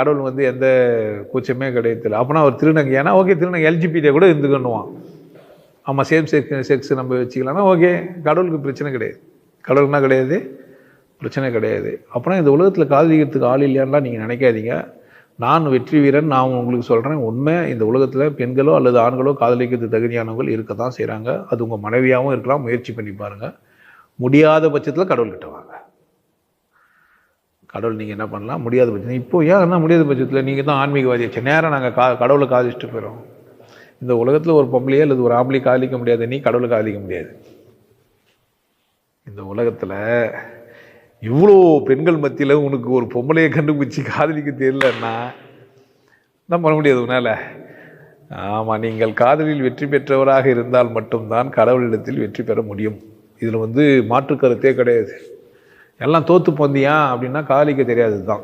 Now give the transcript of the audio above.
கடவுள் வந்து எந்த கூச்சமே கிடையாது அப்போனா அவர் திருநங்கை ஏன்னா ஓகே திருநங்கை எல்ஜிபிடியை கூட இருந்துக்கணுவான் ஆமாம் சேம் செக்ஸ் செக்ஸ் நம்ம வச்சுக்கலாம்னா ஓகே கடவுளுக்கு பிரச்சனை கிடையாது. கடவுள்னா கிடையாது பிரச்சனை கிடையாது. அப்புறம் இந்த உலகத்தில் காதலிக்கிறதுக்கு ஆள் இல்லையான்லாம் நீங்கள் நினைக்காதீங்க. நான் வெற்றி வீரன் நான் உங்களுக்கு சொல்கிறேன் உண்மை இந்த உலகத்தில் பெண்களோ அல்லது ஆண்களோ காதலிக்கிறதுக்கு தகுதியானவங்கள் இருக்க தான் செய்கிறாங்க அது உங்கள் மனைவியாகவும் இருக்கலாம் முயற்சி பண்ணி பாருங்கள் முடியாத பட்சத்தில் கடவுள்கிட்ட வாங்க. கடவுள் நீங்கள் என்ன பண்ணலாம்? முடியாத பட்சம் இப்போ ஏன் என்ன முடியாத பட்சத்தில்? நீங்கள் தான் ஆன்மீகவாதி ஆச்சு நேரம் நாங்கள் கா கடவுளை காதலிச்சுட்டு போயிடும் இந்த உலகத்தில் ஒரு பொம்பளையே அல்லது ஒரு ஆம்பளை காதலிக்க முடியாது. நீ கடவுளை காதலிக்க முடியாது. இந்த உலகத்தில் இவ்வளோ பெண்கள் மத்தியில் உனக்கு ஒரு பொம்பளையை கண்டுபிடிச்சி காதலிக்க தெரியலன்னா என்ன பண்ண முடியாது உன்னால்? ஆமாம் நீங்கள் காதலில் வெற்றி பெற்றவராக இருந்தால் மட்டும்தான் கடவுளிடத்தில் வெற்றி பெற முடியும். இதில் வந்து மாற்று கருத்தே கிடையாது. எல்லாம் தோற்று போந்தியா அப்படின்னா காலிக்கு தெரியாது தான்